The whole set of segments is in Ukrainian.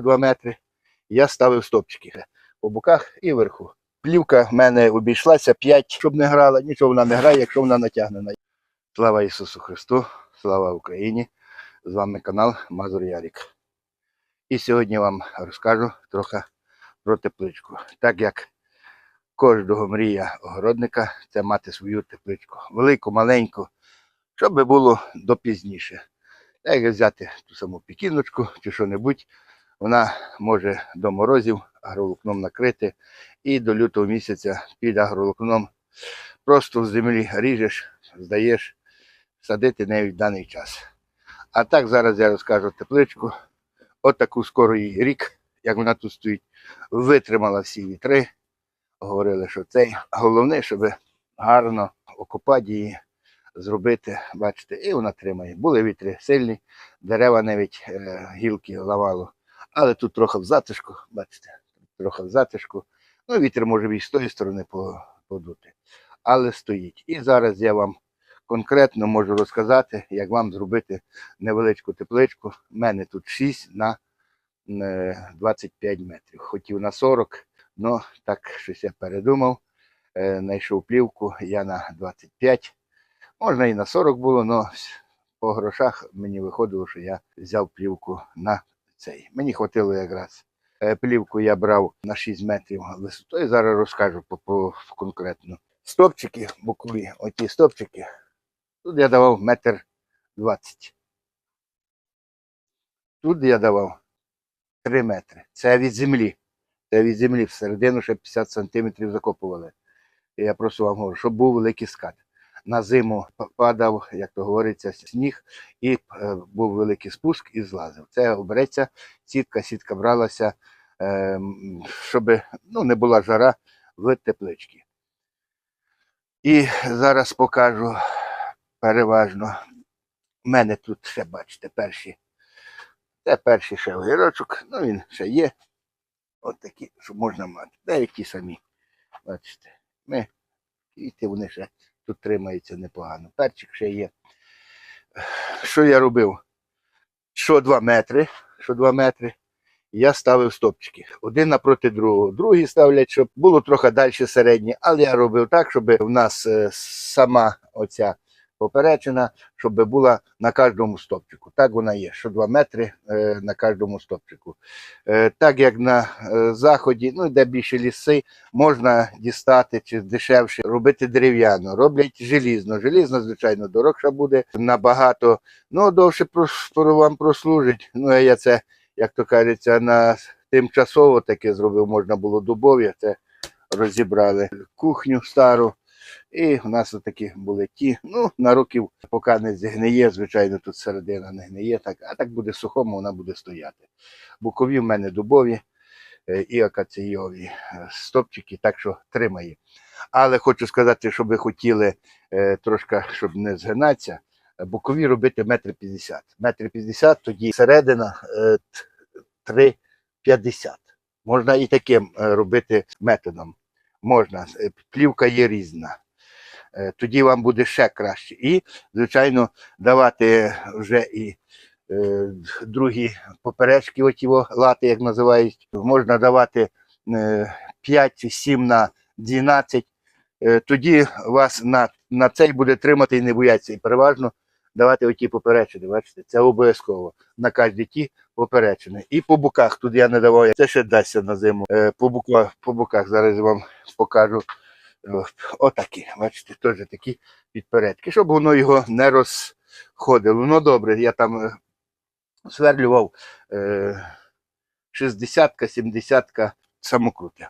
2 метри. Я ставив стопчики по боках і вверху. Плівка в мене обійшлася 5, щоб не грала, нічого вона не грає, якщо вона натягнена. Слава Ісусу Христу, слава Україні! З вами канал Мазур Ярік. І сьогодні вам розкажу трохи про тепличку. Так як кожного мрія огородника це мати свою тепличку. Велику, маленьку, щоб було до пізніше. Так як взяти ту саму пікіночку чи що-небудь, вона може до морозів агроволокном накрити і до лютого місяця під агроволокном просто в землі ріжеш, здаєш, садити нею в даний час. А так зараз я розкажу тепличку. От таку скоро їй рік, як вона тут стоїть, витримала всі вітри. Говорили, що цей головне, щоб гарно окопати її, зробити, бачите, і вона тримає. Були вітри сильні, дерева навіть е, гілки ламало. Але тут трохи в затишку, бачите, трохи в затишку. Ну, вітер може і з тої сторони подути. Але стоїть. І зараз я вам конкретно можу розказати, як вам зробити невеличку тепличку. У мене тут 6 на е, 25 метрів. Хотів на 40, але так щось я передумав. Е, Знайшов плівку, я на 25. Можна і на 40 було, але по грошах мені виходило, що я взяв плівку на цей. Мені хватило якраз. Е, Плівку я брав на 6 метрів висотою. Зараз розкажу по, по конкретно. Стопчики бокові, оті стопчики. Тут я давав метр 20. Тут я давав 3 метри. Це від землі. Це від землі всередину ще 50 сантиметрів закопували. Я просто вам говорю, щоб був великий скат. На зиму падав, як то говориться, сніг, і е, був великий спуск і злазив. Це обереться сітка, сітка бралася, е, щоб ну, не була жара в тепличці. І зараз покажу переважно. У мене тут ще, бачите, перші. Це перший ще огірочок, ну він ще є. От такі, що можна мати. Деякі самі. Бачите, ми квіти, вони ще тут тримається непогано. Перчик ще є. Що я робив? Що 2 метри, що 2 метри, я ставив стопчики. Один напроти другого. Другі ставлять, щоб було трохи далі середнє, але я робив так, щоб в нас е, сама оця поперечина, щоб була на кожному стопчику. Так вона є, що 2 метри е, на кожному стопчику. Е, Так як на е, заході, ну де більше ліси, можна дістати чи дешевше робити дерев'яно. Роблять желізно. Желізно, звичайно, дорогша буде набагато, ну довше вам прослужить. Ну я це, як то кажеться, на тимчасово таке зробив, можна було дубові, це розібрали кухню стару. І в нас такі були ті. Ну, на років, поки не згниє, звичайно, тут середина не гниє, так, а так буде сухому, вона буде стояти. Букові в мене дубові е, і акаційові е, стопчики, так що тримає. Але хочу сказати, щоб ви хотіли е, трошки, щоб не згинатися, бокові робити метр п'ятдесят. Метр п'ятдесят, тоді середина е, т- 3,50. Можна і таким робити методом. Можна. Е, Плівка є різна. Е, Тоді вам буде ще краще. І, звичайно, давати вже і е, другі поперечки, оті лати, як називають. Можна давати е, 5-7 на 12. Е, тоді вас на, на цей буде тримати і не бояться. І переважно давати оті поперечини. Бачите, це обов'язково. На кожній ті поперечини. І по боках тут я не давав. Це ще дасться на зиму. Е, по, боках, по боках зараз вам покажу. Е, Отакі, бачите, теж такі підпередки, щоб воно його не розходило. Ну добре, я там е, сверлював е, 60-ка, 70-ка самокрути.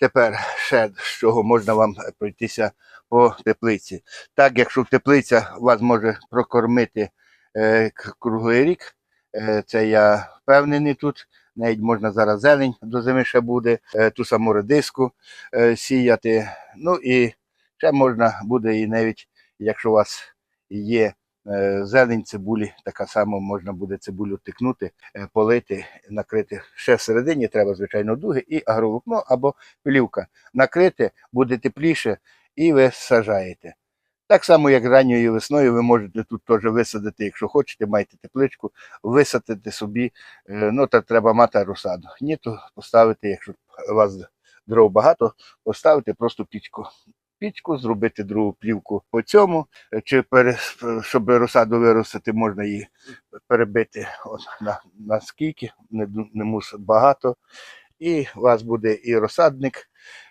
Тепер ще з чого можна вам пройтися по теплиці. Так, якщо теплиця вас може прокормити е, круглий рік, е, це я впевнений тут. Навіть можна зараз зелень до зими ще буде, е, ту саму редиску е, сіяти. Ну і ще можна буде і навіть, якщо у вас є зелень цибулі, така сама можна буде цибулю тикнути, е, полити, накрити. Ще всередині треба, звичайно, дуги і агроволокно або плівка. Накрити буде тепліше і ви сажаєте. Так само, як ранньою весною, ви можете тут теж висадити, якщо хочете, маєте тепличку, висадити собі, е, ну та треба мати розсаду. Ні, то поставити, якщо у вас дров багато, поставити просто пічку. Пічку, зробити другу плівку по цьому, е, чи пере, щоб розсаду виростити, можна її перебити от на, на скільки, не, не мусить багато. І у вас буде і розсадник,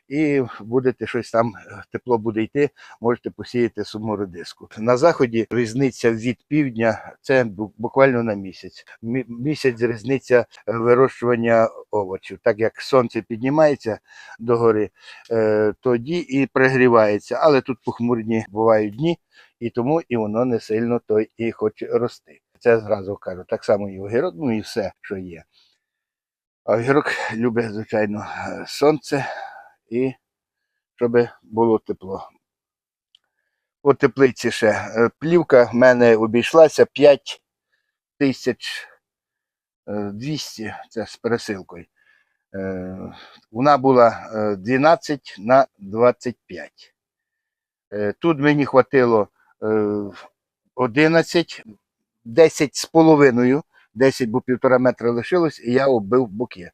і будете щось там, е, тепло буде йти, можете посіяти саму редиску. На заході різниця від півдня це буквально на місяць. Місяць різниця е, вирощування овочів. Так як сонце піднімається догори, е, тоді і пригрівається. Але тут похмурні бувають дні, і тому і воно не сильно то і хоче рости. Це зразу кажу. Так само і огірок, ну і все, що є. А огірок любить, звичайно, сонце і щоб було тепло. По теплиці ще е, плівка в мене обійшлася 5 тисяч е, 200, це з пересилкою. Е, Вона була е, 12 на 25. Е, Тут мені хватило е, 11, 10 з половиною, 10, бо півтора метра лишилось, і я оббив боки.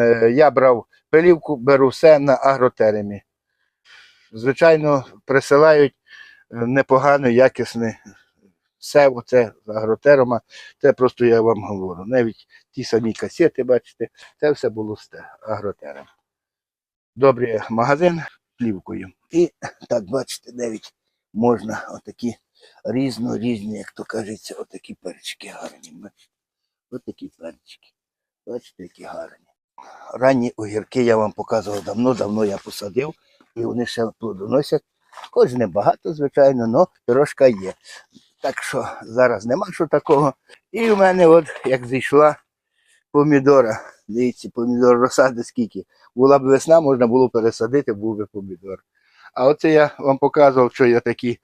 Е, Я брав пилівку, беру все на агротеремі. Звичайно, присилають е, непогано, якісне оце з агротерома. Це просто я вам говорю. Навіть ті самі касети, бачите, це все було з те- агротером. Добрий магазин плівкою. І так, бачите, навіть можна отакі різно різні, як то кажеться, отакі перчики гарні. Бачите? Отакі перчики. Бачите, які гарні. Ранні огірки я вам показував давно-давно я посадив, і вони ще плодоносять. Хоч не багато, звичайно, але трошка є. Так що зараз нема що такого. І в мене, от як зійшла помідора. Дивіться, помідор розсади скільки. Була б весна, можна було пересадити, був би помідор. А оце я вам показував, що я такі.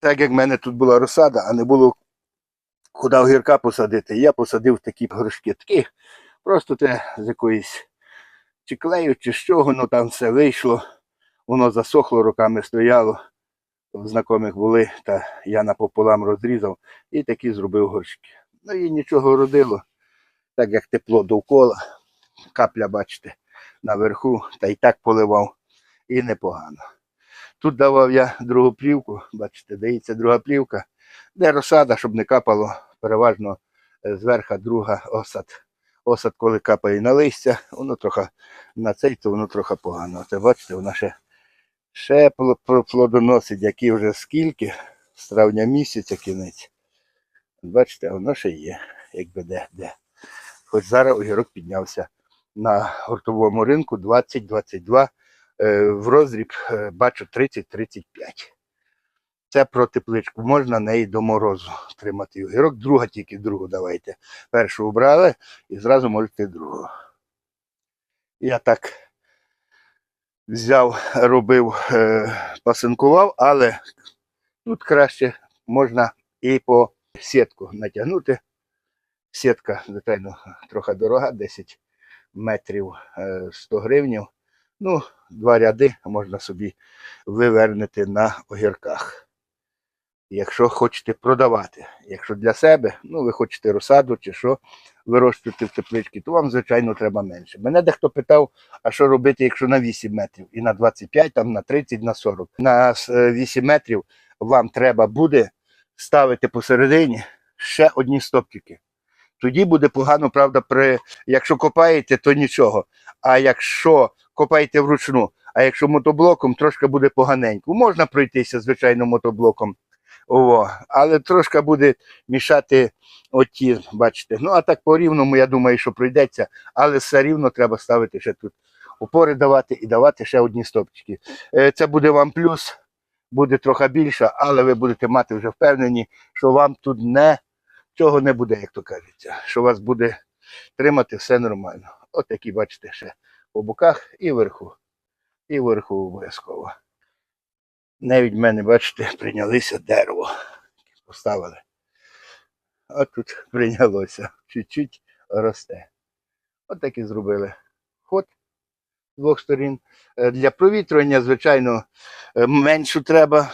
Так як в мене тут була розсада, а не було куди огірка посадити, я посадив такі горшки. Такі просто те з якоїсь чи клею, чи з чого, ну там все вийшло. Воно засохло, руками стояло. В знайомих були, та я напополам розрізав і такі зробив горшки. Ну і нічого родило, так як тепло довкола, капля, бачите, наверху, та й так поливав, і непогано. Тут давав я другу плівку, бачите, дається друга плівка, де розсада, щоб не капало, переважно е, зверха друга осад. Осад, коли капає на листя, воно трохи на цей, то воно трохи погано. Це бачите, вона ще, ще пло- пло- плодоносить, які вже скільки, з травня місяця кінець. Бачите, воно ще є, якби де, де. Хоч зараз огірок піднявся на гуртовому ринку 20-22, е, в розріб е, бачу 30-35. Це про тепличку. Можна неї до морозу тримати огірок. Друга тільки другу давайте. Першу обрали і зразу можете другу. Я так взяв, робив, е, пасинкував, але тут краще можна і по сітку натягнути. Сітка, звичайно, трохи дорога, 10 метрів е, 100 гривнів. Ну, два ряди можна собі вивернути на огірках. Якщо хочете продавати. Якщо для себе, ну ви хочете розсаду чи що вирощувати в тепличці, то вам, звичайно, треба менше. Мене дехто питав, а що робити, якщо на 8 метрів, і на 25, там на 30, на 40. На е, 8 метрів вам треба буде ставити посередині ще одні стопчики. Тоді буде погано, правда, при якщо копаєте, то нічого. А якщо копаєте вручну, а якщо мотоблоком, трошки буде поганенько. Можна пройтися, звичайно, мотоблоком. О, але трошки буде мішати оті, бачите. Ну, а так по рівному, я думаю, що пройдеться, але все рівно треба ставити ще тут опори давати і давати ще одні стопчики. Е, Це буде вам плюс, буде трохи більше, але ви будете мати вже впевнені, що вам тут не цього не буде, як то кажеться, що вас буде тримати все нормально. От такі, бачите, ще по боках і вверху. І вверху обов'язково. Навіть мене, бачите, прийнялися дерево. Поставили. А тут прийнялося. Чуть-чуть росте. От так і зробили. Ход з двох сторін. Е, Для провітрювання, звичайно, е, меншу треба.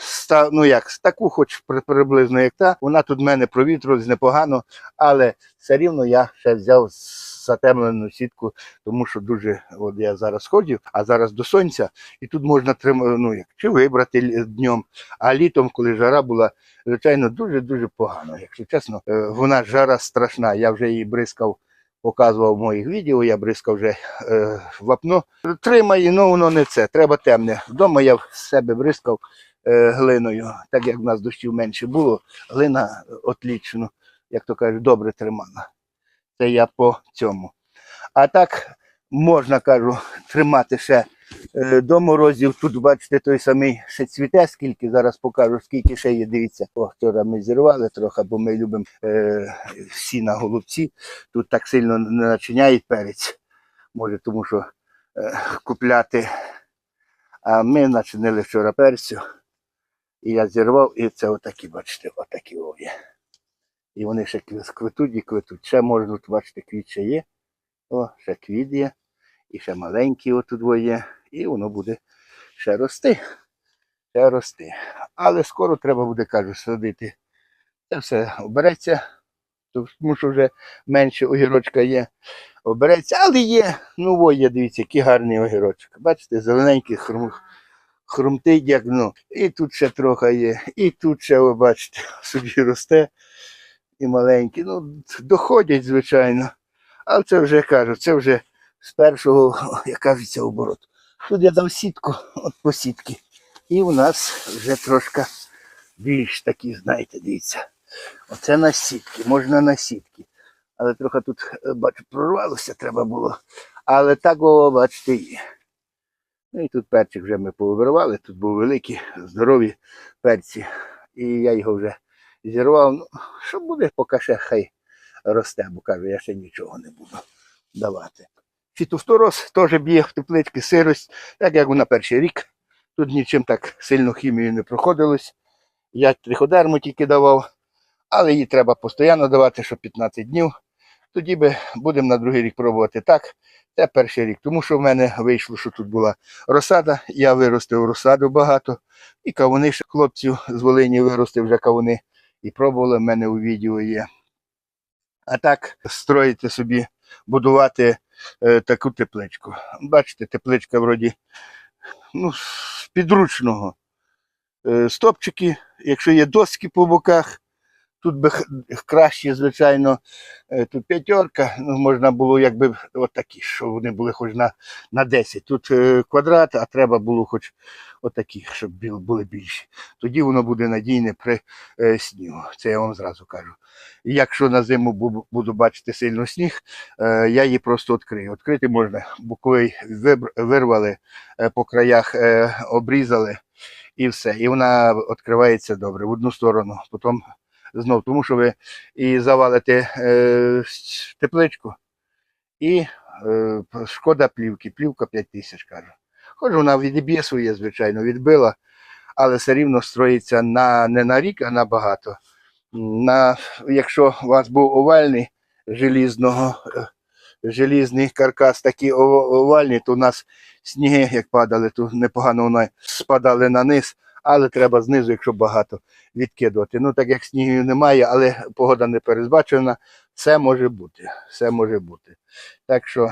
Ну як, таку, хоч приблизно як та. Вона тут в мене провітрювалась непогано, але все рівно я ще взяв затемлену сітку, тому що дуже, от я зараз ходив, а зараз до сонця, і тут можна трим- ну, як, чи вибрати днем. А літом, коли жара була, звичайно, дуже-дуже погано. Якщо чесно, Е, вона жара страшна. Я вже її бризкав, показував в моїх відео, я бризкав вже е, вапно. Тримає, ну воно не це, треба темне. Вдома я в себе бризкав е, глиною, так як в нас дощів менше було, глина е, отлічно, як то кажуть, добре тримала. Це я по цьому. А так можна, кажу, тримати ще е, до морозів. Тут, бачите, той самий ще цвіте, скільки зараз покажу, скільки ще є. Дивіться, о, вчора ми зірвали трохи, бо ми любимо е, всі на голубці. Тут так сильно не начиняють перець. Може, тому що е, купляти. А ми начинили вчора перцю. І я зірвав, і це отакі, бачите, отакі о є. І вони ще квітуть і квітуть. Ще можна, бачите, квіт ще є. О, ще квіт є. І ще маленький отут є. І воно буде ще рости. Ще рости. Але скоро треба буде, кажу, садити. Це все обереться, тому що вже менше огірочка є. Обереться, але є. Ну, є, дивіться, який гарний огірочок. Бачите, зелененький хрум, хрумтить, як ну. І тут ще трохи є, і тут ще, ви бачите, собі росте. І маленький. Ну, доходять, звичайно. Але це вже кажу, це вже з першого, як кажеться, обороту. Тут я дав сітку, от по сітки. І у нас вже трошки більш такі, знаєте, дивіться. Оце на сітки, можна на сітки. Але трохи тут, е, бачу, прорвалося треба було. Але так, о, бачите, є. Ну і тут перчик вже ми повибирали, тут були великі, здорові перці. І я його вже зірвав. Ну, що буде, поки ще хай росте, бо кажу, я ще нічого не буду давати. Фітофтороз теж б'є в теплички, сирость, так як на перший рік. Тут нічим так сильно хімію не проходилось. Я триходерму тільки давав, але її треба постійно давати, що 15 днів. Тоді би будемо на другий рік пробувати так. Це перший рік, тому що в мене вийшло, що тут була розсада. Я виростив розсаду багато. І кавуни ще хлопців з Волині виростив вже кавуни. І пробували, в мене у відео є. А так строїти собі, будувати е, таку тепличку. Бачите, тепличка вроді ну, підручного. Е, стопчики, якщо є доски по боках, тут би краще, звичайно, е, тут п'ятерка, ну, можна було якби отакі, щоб вони були хоч на, на 10. Тут е, квадрат, а треба було хоч отакі, щоб були більші. Тоді воно буде надійне при е, снігу. Це я вам зразу кажу. І якщо на зиму буду бачити сильно сніг, я її просто відкрию. Відкрити можна, боковий вибр- вирвали по краях, обрізали і все. І вона відкривається добре в одну сторону. Потім знов, тому що ви і завалите е, тепличку, і е, шкода плівки. Плівка 5 тисяч кажу. Хоч вона відіб'є своє, звичайно, відбила, але все рівно строїться на, не на рік, а на багато. На, якщо у вас був овальний желізного, е, желізний каркас, такий овальний, то у нас сніги, як падали, то непогано вони спадали на низ, але треба знизу, якщо багато, відкидувати. Ну, так як снігів немає, але погода не передбачена, все може бути. Все може бути. Так що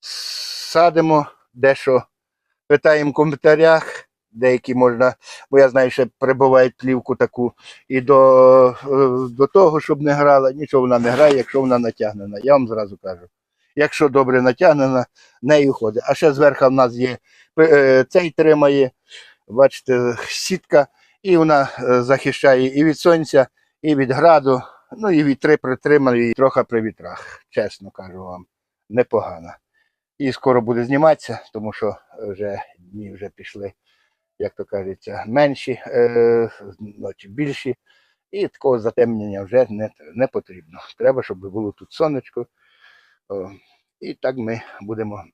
садимо дещо, питаємо в коментарях. Деякі можна, бо я знаю, що прибувають плівку таку і до, до того, щоб не грала, нічого вона не грає, якщо вона натягнена. Я вам зразу кажу. Якщо добре натягнена, нею ходить. А ще зверху в нас є е, цей тримає, бачите, сітка, і вона е, захищає і від сонця, і від граду, ну і вітри притримані, і трохи при вітрах, чесно кажу вам, непогано. І скоро буде зніматися, тому що вже дні вже пішли, як то кажеться, менші, е, ночі більші. І такого затемнення вже не, не потрібно. Треба, щоб було тут сонечко. О, і так ми будемо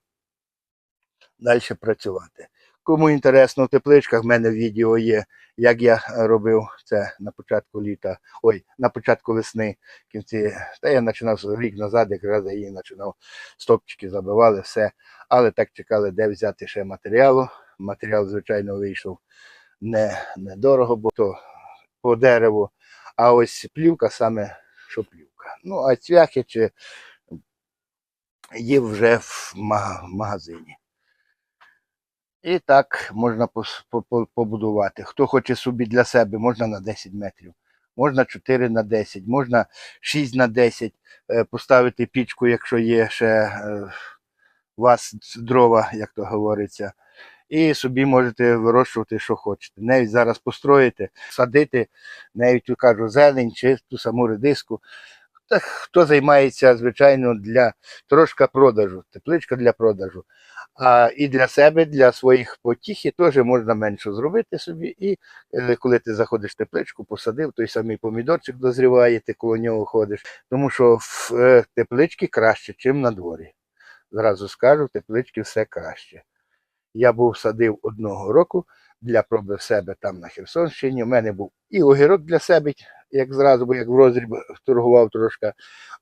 далі працювати. Кому інтересно, в тепличках в мене відео є, як я робив це на початку літа, ой, на початку весни, кінці. Та я починав рік назад, якраз я її починав, стопчики забивали, все. Але так чекали, де взяти ще матеріалу. Матеріал, звичайно, вийшов не, недорого, бо то по дереву. А ось плівка саме, що плівка. Ну, а цвяхи чи є вже в магазині. І так можна побудувати. Хто хоче собі для себе, можна на 10 метрів, можна 4 на 10, можна 6 на 10 е, поставити пічку, якщо є ще е, у вас дрова, як то говориться. І собі можете вирощувати, що хочете. Навіть зараз построїти, садити, навіть кажу, зелень чи ту саму редиску. Та хто займається, звичайно, для трошки продажу, тепличка для продажу. А і для себе, для своїх потіхи теж можна менше зробити собі. І е, коли ти заходиш в тепличку, посадив, той самий помідорчик дозріває, ти коло нього ходиш. Тому що в е, тепличці краще, ніж на дворі. Зразу скажу, в тепличці все краще. Я був садив одного року для проби в себе там на Херсонщині. У мене був і огірок для себе, як зразу, бо як в розріб торгував трошки.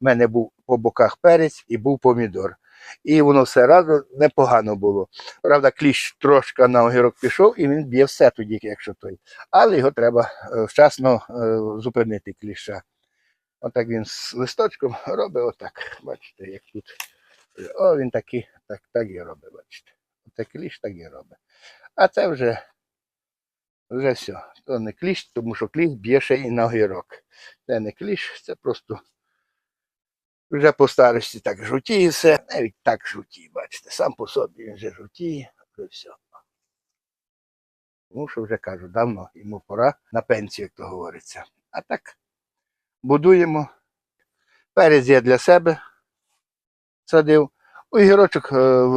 У мене був по боках перець і був помідор. І воно все разом непогано було. Правда, кліщ трошки на огірок пішов, і він б'є все тоді, якщо той. Але його треба е, вчасно е, зупинити кліща. Отак він з листочком робить отак. Бачите, як тут. О, він такий, так, так і робить, бачите. Оце кліщ так і робить. А це вже, вже все. То не кліщ, тому що кліщ б'є ще і на огірок. Це не кліщ, це просто вже по старості так жовтіє все, навіть так жовтіє, бачите, сам по собі він вже жовтіє, вже все. Тому що вже кажу, давно йому пора на пенсію, як то говориться. А так, будуємо. Перець я для себе садив. Огірочок е,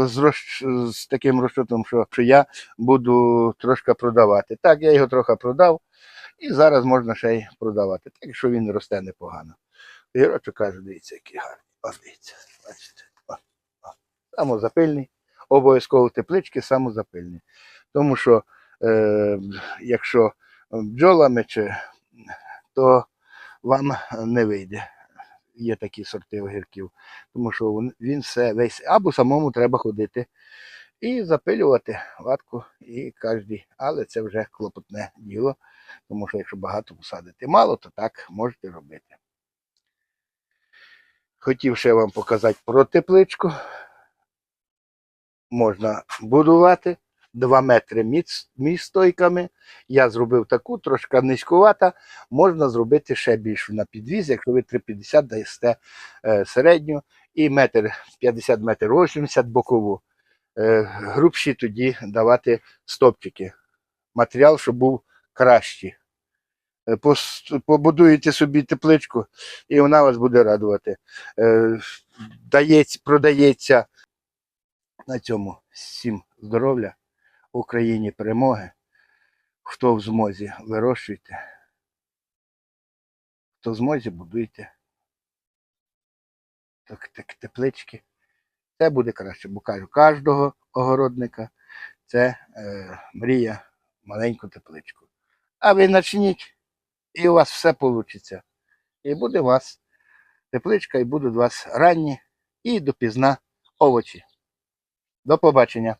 з, розч- з таким розчотом, що, я буду трошки продавати. Так, я його трохи продав, і зараз можна ще й продавати. Так що він росте непогано. Огірочок каже, дивіться, який гарний. Ось дивіться, бачите. О, о. Самозапильний. Обов'язково теплички самозапильний. Тому що е, якщо бджолами, чи, то вам не вийде. Є такі сорти огірків, тому що він- все весь або самому треба ходити і запилювати ватку і кожний. Але це вже клопотне діло, тому що якщо багато посадити мало, то так можете робити. Хотів ще вам показати про тепличку. Можна будувати 2 метри міц, між стойками. Я зробив таку, трошки низькувата. Можна зробити ще більшу на підвіз, якщо ви 3,50 даєте е, середню і метр 50 метр 80 бокову. Е, грубші тоді давати стопчики. Матеріал, щоб був кращий. Е, Побудуєте собі тепличку, і вона вас буде радувати. Дається, продається на цьому всім здоров'я, Україні перемоги. Хто в змозі вирощуйте, хто в змозі будуйте так, так, теплички. Це буде краще, бо кажу, кожного огородника це е, мрія маленьку тепличку. А ви начніть, і у вас все вийде. І буде у вас тепличка, і будуть у вас ранні і допізна овочі. До побачення.